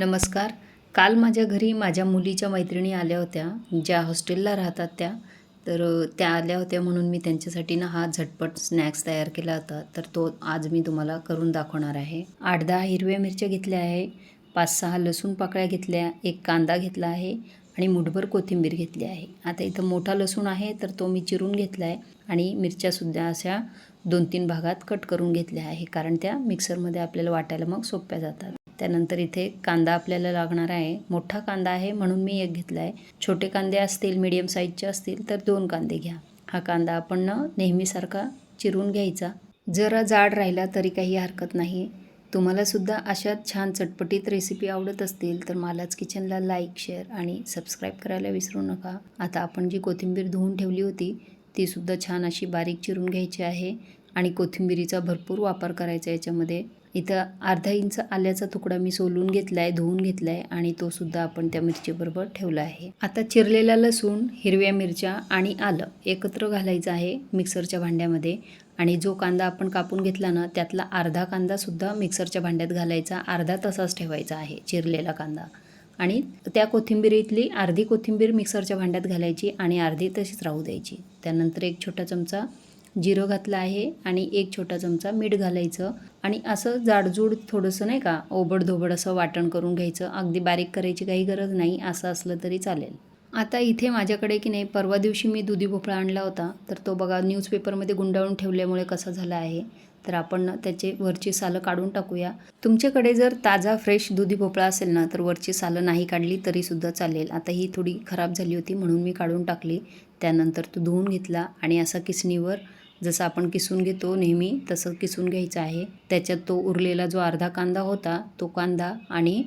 नमस्कार. काल माझ्या घरी माझ्या मुलीच्या मैत्रिणी आल्या होत्या ज्या हॉस्टेलला राहतात त्या. तर त्या आल्या होत्या म्हणून मी त्यांच्यासाठी ना हा झटपट स्नॅक्स तयार केला होता. तर तो आज मी तुम्हाला करून दाखवणार आहे. आठ दहा हिरव्या मिरच्या घेतल्या आहे पाच सहा लसूण पाकळ्या घेतल्या एक कांदा घेतला आहे आणि मुठभर कोथिंबीर घेतली आहे. आता इथं मोठा लसूण आहे तर तो मी चिरून घेतला आहे आणि मिरच्यासुद्धा अशा दोन तीन भागात कट करून घेतल्या आहे कारण त्या मिक्सरमध्ये आपल्याला वाटायला मग सोप्या जातात. त्यानंतर इथे कांदा आपल्याला लागणार आहे. मोठा कांदा आहे म्हणून मी एक घेतला आहे छोटे कांदे असतील मीडियम साईजचे असतील तर दोन कांदे घ्या. हा कांदा आपण ना नेहमीसारखा चिरून घ्यायचा. जरा जाड राहिला तरी काही हरकत नाही. तुम्हालासुद्धा अशा छान चटपटीत रेसिपी आवडत असतील तर मालाच किचनला लाईक शेअर आणि सबस्क्राईब करायला विसरू नका. आता आपण जी कोथिंबीर धुवून ठेवली होती तीसुद्धा छान अशी बारीक चिरून घ्यायची आहे आणि कोथिंबिरीचा भरपूर वापर करायचा याच्यामध्ये. इथं अर्धा इंच आल्याचा तुकडा मी सोलून घेतला आहे धुवून घेतला आहे आणि तो सुद्धा आपण त्या मिरचीबरोबर ठेवला आहे. आता चिरलेला लसूण हिरव्या मिरच्या आणि आलं एकत्र घालायचं आहे मिक्सरच्या भांड्यामध्ये आणि जो कांदा आपण कापून घेतला ना त्यातला अर्धा कांदासुद्धा मिक्सरच्या भांड्यात घालायचा अर्धा तसाच ठेवायचा आहे चिरलेला कांदा. आणि त्या कोथिंबीरीतली अर्धी कोथिंबीर मिक्सरच्या भांड्यात घालायची आणि अर्धी तशीच राहू द्यायची. त्यानंतर एक छोटा चमचा जिरं घातलं आहे आणि एक छोटा चमचा मीठ घालायचं. आणि असं जाडजूड थोडंसं नाही का ओबडधोबड असं वाटण करून घ्यायचं. अगदी बारीक करायची काही गरज नाही असं असलं तरी चालेल. आता इथे माझ्याकडे की नाही परवा दिवशी मी दुधी भोपळा आणला होता. तर तो बघा न्यूजपेपरमध्ये गुंडाळून ठेवल्यामुळे कसा झाला आहे. तर आपण त्याचे वरची सालं काढून टाकूया. तुमच्याकडे जर ताजा फ्रेश दुधी भोपळा असेल ना तर वरची सालं नाही काढली तरीसुद्धा चालेल. आता ही थोडी खराब झाली होती म्हणून मी काढून टाकली. त्यानंतर तो धुवून घेतला आणि असा किसणीवर जसं आपण किसून घेतो नेहमी तसं किसून घ्यायचं आहे. त्याच्यात तो उरलेला जो अर्धा कांदा होता तो कांदा आणि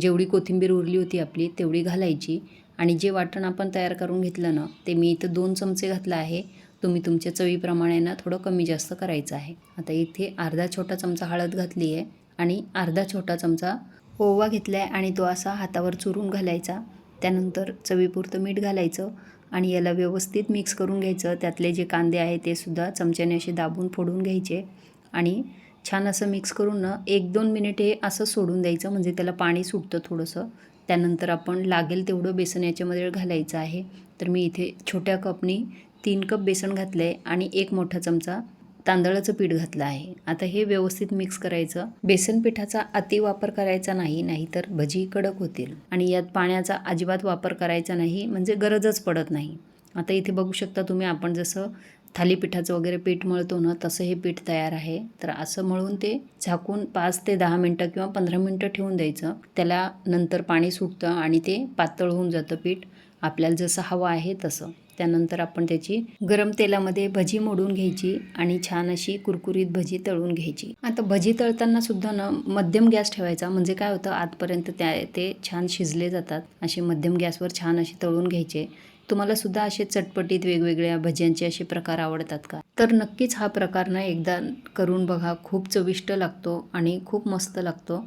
जेवढी कोथिंबीर उरली होती आपली तेवढी घालायची. आणि जे वाटण आपण तयार करून घेतलं ना ते मी इथं दोन चमचे घातलं आहे. तुम्ही तुमच्या चवीप्रमाणे ना थोडं कमी जास्त करायचं आहे. आता इथे अर्धा छोटा चमचा हळद घातली आहे आणि अर्धा छोटा चमचा ओवा घेतला आहे आणि तो असा हातावर चुरून घालायचा. त्यानंतर चवीपुरतं मीठ घालायचं आणि याला व्यवस्थित मिक्स करून घ्यायचं. त्यातले जे कांदे आहे ते सुद्धा चमच्याने असे दाबून फोडून घ्यायचे आणि छान असं मिक्स करून ना एक दोन मिनिट हे असं सोडून द्यायचं. म्हणजे त्याला पाणी सुटतं थोडंसं. त्यानंतर आपण लागेल तेवढं बेसन याच्यामध्ये घालायचं आहे. तर मी इथे छोट्या कपनी तीन कप बेसन घातलं आहे आणि एक मोठा चमचा तांदळाचं पीठ घातलं आहे. आता हे व्यवस्थित मिक्स करायचं. बेसन पिठाचा अति वापर करायचा नाही नाहीतर भजी कडक होतील. आणि यात पाण्याचा अजिबात वापर करायचा नाही म्हणजे गरजच पडत नाही. आता इथे बघू शकता तुम्ही आपण जसं थालीपीठाचं वगैरे पीठ मळतो ना तसं हे पीठ तयार आहे. तर असं मळून ते झाकून पाच ते दहा मिनटं किंवा पंधरा मिनटं ठेवून द्यायचं. त्याला नंतर पाणी सुटतं आणि ते पातळ होऊन जातं पीठ. आपल्याला जसं हवं आहे तसं. त्यानंतर आपण त्याची गरम तेलामध्ये भजी मोडून घ्यायची आणि छान अशी कुरकुरीत भजी तळून घ्यायची. आता भजी तळताना सुद्धा ना मध्यम गॅस ठेवायचा. म्हणजे काय होतं आतपर्यंत त्या ते छान शिजले जातात. असे मध्यम गॅसवर छान असे तळून घ्यायचे. तुम्हाला सुद्धा असे चटपटीत वेगवेगळ्या भज्यांचे असे प्रकार आवडतात का? तर नक्कीच हा प्रकार ना एकदा करून बघा. खूप चविष्ट लागतो आणि खूप मस्त लागतो.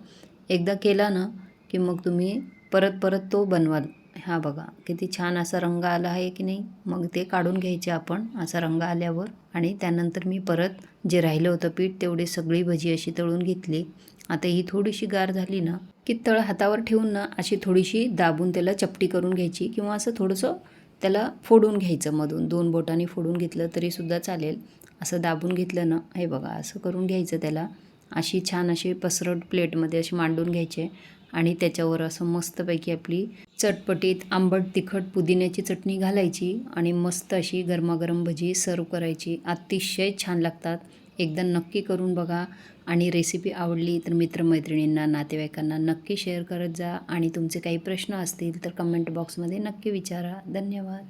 एकदा केला ना की मग तुम्ही परत परत तो बनवाल. हा बघा किती छान असा रंग आला आहे की नाही? मग ते काढून घ्यायचे आपण असा रंग आल्यावर. आणि त्यानंतर मी परत जे राहिलं होतं पीठ तेवढी सगळी भजी अशी तळून घेतली. आता ही थोडीशी गार झाली ना की तळ हातावर ठेवून ना अशी थोडीशी दाबून त्याला चपटी करून घ्यायची किंवा असं थोडंसं त्याला फोडून घ्यायचं मधून. दोन बोटांनी फोडून घेतलं तरीसुद्धा चालेल. असं दाबून घेतलं ना हे बघा असं करून घ्यायचं त्याला. अशी छान अशी पसरट प्लेटमध्ये अशी मांडून घ्यायचे. आणि त्याच्यावर असं मस्तपैकी आपली चटपटीत आंबट तिखट पुदिन्याची चटणी घालायची आणि मस्त अशी गरमागरम भजी सर्व करायची. अतिशय छान लागतात. एकदा नक्की करून बघा. आणि रेसिपी आवडली तर मित्रमैत्रिणींना नातेवाईकांना नक्की शेअर करत जा. आणि तुमचे काही प्रश्न असतील तर कमेंट बॉक्समध्ये नक्की विचारा. धन्यवाद.